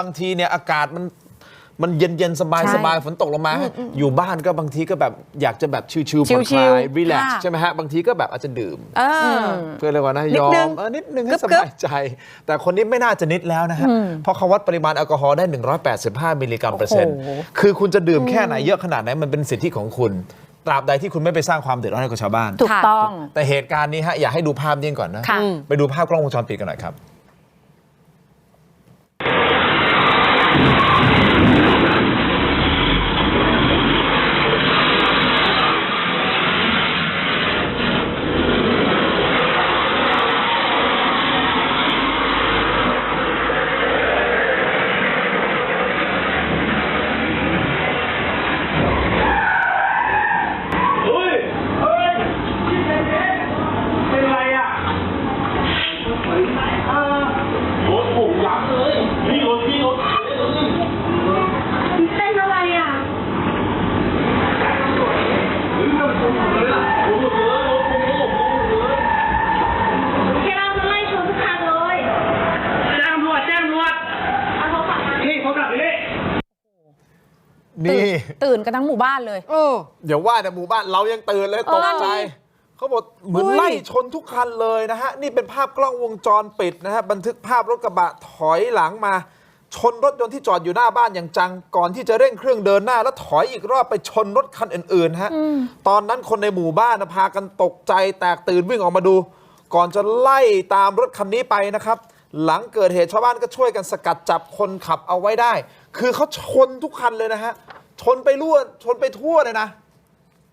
บางทีเนี่ยอากาศมันมันเย็นเย็นๆสบายใช่สบายฝนตกลงมา อยู่บ้านก็บางทีก็แบบอยากจะแบบชิวๆผ่อนคชิลาลยๆรีแลกซ์ค่ะ ใช่ไหมฮะ บางทีก็แบบอาจจะดื่ม เออ เพื่อเรียกว่านะนิยดอนึมงเออนิดนึงให้กึ๊สบๆบายใจ แต่คนนี้ไม่น่าจะนิดแล้วนะฮะ เพราะเขาวัดปริมาณแอลกอฮอล์ได้ 185 มิลลิกรัมเปอร์เซ็นต์ โอ้โห คือคุณจะดื่มแค่ไหนเยอะขนาดไหนมันเป็นสิทธิของคุณ ตราบใดที่คุณไม่ไปสร้างความเดือดร้อนให้กับชาวบ้าน ถูกต้อง แต่เหตุการณ์นี้ฮะอยากให้ดูภาพนี้ก่อนนะ ค่ะ ไปดูภาพกล้องวงจรปิดกันหน่อยครับ ตื่นกันทั้งหมู่บ้านเลยเดี๋ยวว่าแต่หมู่บ้านเรายังตื่นเลยตกใจ เขาบอกเหมือนอุ้ยไล่ชนทุกคันเลยนะฮะ นี่เป็นภาพกล้องวงจรปิดนะฮะ บันทึกภาพรถกระบะถอยหลังมา ชนรถยนต์ที่จอดอยู่หน้าบ้านอย่างจัง ก่อนที่จะเร่งเครื่องเดินหน้า แล้วถอยอีกรอบไปชนรถคันอื่นๆฮะ ตอนนั้นคนในหมู่บ้านนะพากันตกใจแตกตื่นวิ่งออกมาดู ก่อนจะไล่ตามรถคันนี้ไปนะครับหลังเกิดเหตุชาวบ้านก็ช่วยกันสกัดจับคนขับเอาไว้ได้ คือเขาชนทุกคันเลยนะฮะ ชนไปรั่วชนไปทั่วเลยนะ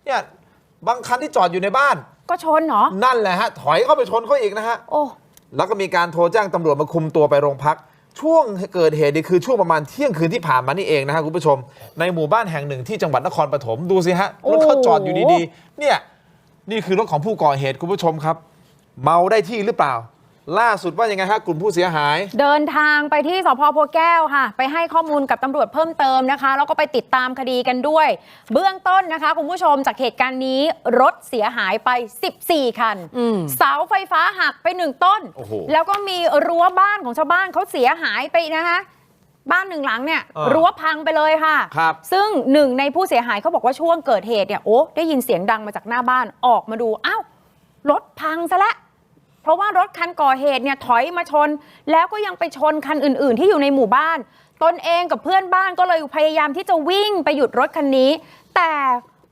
เนี่ยบางคันที่จอดอยู่ในบ้าน ก็ชนเหรอ นั่นแหละฮะ ถอยเข้าไปชนเขาอีกนะฮะ โอ้ แล้วก็มีการโทรแจ้งตำรวจมาคุมตัวไปโรงพัก ช่วงเกิดเหตุนี่คือช่วงประมาณเที่ยงคืนที่ผ่านมานี่เองนะฮะคุณผู้ชม ในหมู่บ้านแห่งหนึ่งที่จังหวัดนครปฐมดูสิฮะรถเขาจอดอยู่ดีๆ เนี่ยนี่คือรถของผู้ก่อเหตุคุณผู้ชมครับ เมาได้ที่หรือเปล่า ล่าสุดว่ายังไงฮะกลุ่มผู้เสียหาย เดินทางไปที่สพโพแก้วค่ะ ไปให้ข้อมูลกับตำรวจเพิ่มเติมนะคะ แล้วก็ไปติดตามคดีกันด้วย เบื้องต้นนะคะคุณผู้ชมจากเหตุการณ์นี้รถเสียหายไป 14 คัน เสาไฟฟ้าหักไปหนึ่งต้นโอ้โหแล้วก็มีรั้วบ้านของชาวบ้านเขาเสียหายไปนะคะบ้านหนึ่งหลังเนี่ยอ่ารั้วพังไปเลยค่ะครับซึ่งหนึ่งในผู้เสียหายเขาบอกว่าช่วงเกิดเหตุเนี่ยโอ้ได้ยินเสียงดังมาจากหน้าบ้านออกมาดูอ้าวรถพังซะและ้วเพ ราะว่ารถคันก่อเหตุเนี่ยถอยมาชน แล้วก็ยังไปชนคันอื่น ๆ ที่อยู่ในหมู่บ้าน ตนเองกับเพื่อนบ้านก็เลยพยายามที่จะวิ่งไปหยุดรถคันนี้ แต่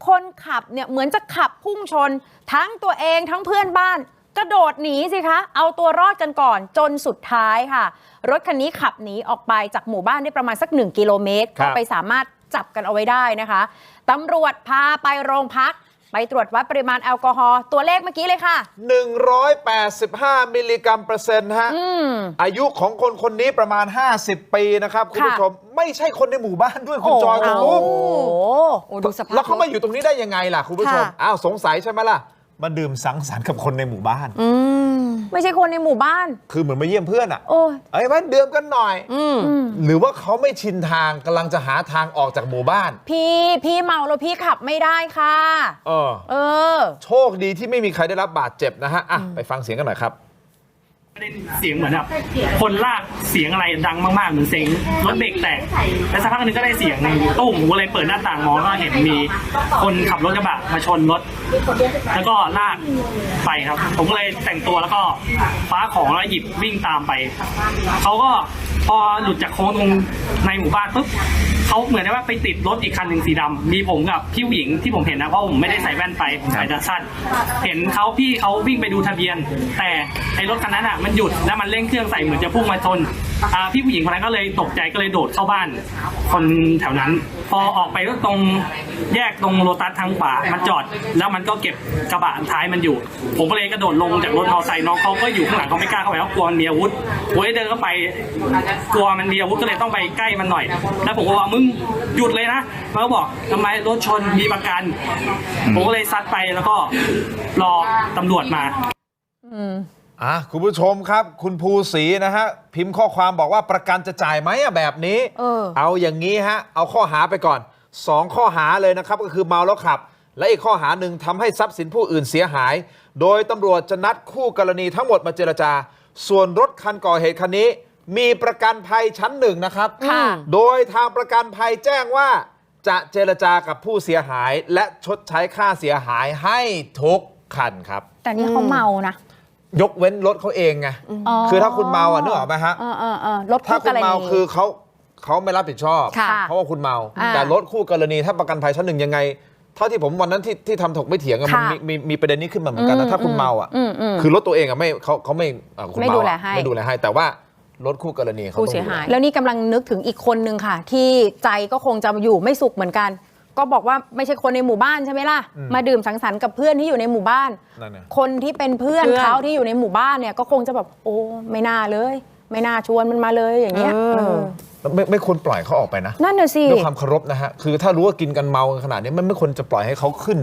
คนขับเนี่ยเหมือนจะขับพุ่งชน ทั้งตัวเองทั้งเพื่อนบ้าน กระโดดหนีสิคะ เอาตัวรอดกันก่อนจนสุดท้ายค่ะ รถคันนี้ขับหนีออกไปจากหมู่บ้านได้ประมาณสักหนึ่งกิโลเมตรครัก็บไปสามารถจับกันเอาไว้ได้นะคะตำรวจพาไปโรงพัก ไปตรวจวัดปริมาณแอลกอฮอล์ตัวเลขเมื่อกี้เลยค่ะ 185 มิลลิกรัมเปอร์เซ็นต์ฮะ อืม อายุของคนคนนี้ประมาณ 50 ปีนะครับ คุณผู้ชม ไม่ใช่คนในหมู่บ้านด้วยคุณจอยคุณโอ้ปุ๊กโหโอ้ดูสภาพแล้วเขามาอยู่ตรงนี้ได้ยังไงล่ะคุณผู้ชม ค่ะ อ้าวสงสัยใช่ไหมล่ะ มาดื่มสังสรรค์กับคนในหมู่บ้าน อืม ไม่ใช่คนในหมู่บ้าน คือเหมือนมาเยี่ยมเพื่อนอะโอ้ยเอ้ยมาดื่มกันหน่อย อืมหรือว่าเขาไม่ชินทางกำลังจะหาทางออกจากหมู่บ้าน พี่พี่เมาแล้วพี่ขับไม่ได้ค่ะ เออ เออ โชคดีที่ไม่มีใครได้รับบาดเจ็บนะฮะอะไปฟังเสียงกันหน่อยครับได้ เสียงเหมือนแบบคนลากเสียงอะไรดังมากๆเหมือนเสียงรถเบรกแตกแล้วสักพักหนึงก็ได้เสียงตุ้มผมก็เลยเปิดหน้าต่างมองก็เห็นมีคนขับรถกระบะมาชนรถ แล้วก็ลากไปครับ ผมก็เลยแต่งตัวแล้วก็คว้าของแล้วหยิบวิ่งตามไปเขาก็ พอหลุดจากโค้งตรงในหมู่บ้านปุ๊บเขาเหมือนได้ว่าไปติดรถอีกคันหนึ่งสีดำมีผมกับพี่ผู้หญิงที่ผมเห็นนะเพราะผมไม่ได้ใส่แว่นไปผมใส่ตาสั้นเห็นเขาพี่เขาวิ่งไปดูทะเบียน แต่ไอ้รถคันนั้นอะมันหยุดแล้วมันเร่งเครื่องใส่เหมือนจะพุ่งมาชนอ่าพี่ผู้หญิงคนนั้นก็เลยตกใจก็เลยโดดเข้าบ้าน คนแถวนั้น พอออกไปก็ตรงแยกตรงโลตัสทางขวามันจอด แล้วมันก็เก็บกระบะท้ายมันอยู่ ผมก็เลยกระโดดลงจากรถมอเตอร์ไซค์น้องเขาก็อยู่ข้างหลังเขาไม่กล้าเข้าไปเพราะกลัวมันมีอาวุธผมเลยเดินเข้าไปกลัวมันมีอาวุธก็เลยต้องไปใกล้มันหน่อย แล้วผมก็บอกมึงหยุดเลยนะมันก็บอกทำไมรถชนมีประกัน ผมก็เลยซัดไปแล้วก็รอตำรวจมาอ่ะคุณผู้ชมครับ คุณภูศรีนะฮะ พิมพ์ข้อความบอกว่าประกันจะจ่ายไหมอะแบบนี้ เออ เอาอย่างนี้ฮะ เอาข้อหาไปก่อน 2 ข้อหาเลยนะครับ ก็คือเมาแล้วขับ และอีกข้อหาหนึ่งทำให้ทรัพย์สินผู้อื่นเสียหาย โดยตำรวจจะนัดคู่กรณีทั้งหมดมาเจรจา ส่วนรถคันก่อเหตุคันนี้ มีประกันภัยชั้นหนึ่งนะครับ ค่ะ โดยทางประกันภัยแจ้งว่า จะเจรจากับผู้เสียหาย และชดใช้ค่าเสียหายให้ทุกคันครับ แต่นี่เขาเมานะ ยกเว้นรถเขาเองไงคือถ้าคุณเมาอะนึกออกไหมฮะเออเออเออรถถ้าคู่คุกณรณีเมาคือเขาเขาไม่รับผิดชอบค่ะเพราะว่าคุณเมาอ่าแต่รถคู่กรณีถ้าประกันภัยชั้นหนึ่งยังไงเท่าที่ผมวันนั้นที่ที่ทำถกไม่เถียงอะมันค่ะมีมีมีประเด็นนี้ขึ้นมาเหมือนกันอืนะมถ้าคุณเมาอะอืมอืมคือรถตัวเองอะไม่เขาเขาไม่อะคุณไม่เมาดูอะแลให้ไม่ดูแลให้แต่ว่ารถคู่กรณีเขาผู้ต้องเสียดูแลหายแล้วนี่กำลังนึกถึงอีกคนนึงค่ะ ที่ใจก็คงจะอยู่ไม่สุขเหมือนกัน ก็บอกว่าไม่ใช่คนในหมู่บ้านใช่ไหมล่ะ มาดื่มสังสรรค์กับเพื่อนที่อยู่ในหมู่บ้าน นั่นน่ะ คนที่เป็นเพื่อนเพื่อน เขาที่อยู่ในหมู่บ้านเนี่ยก็คงจะแบบโอ้ไม่น่าเลย ไม่น่าชวนมันมาเลยอย่างเงี้ยเออเออไม่ไม่ควรปล่อยเขาออกไปนะนั่นน่ะสิ ด้วยความเคารพนะฮะ คือถ้ารู้ว่ากินกันเมากันขนาดนี้มันไม่ควรจะปล่อยให้เขาขึ้น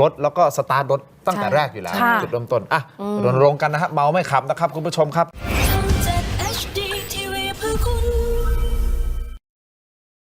รถแล้วก็สตาร์ทรถตั้งแต่ใช่แรกอยู่แล้วค่ะ จุดเริ่มต้นอะรณรงค์กันนะฮะเมาไม่ขับนะครับคุณผู้ชมครับ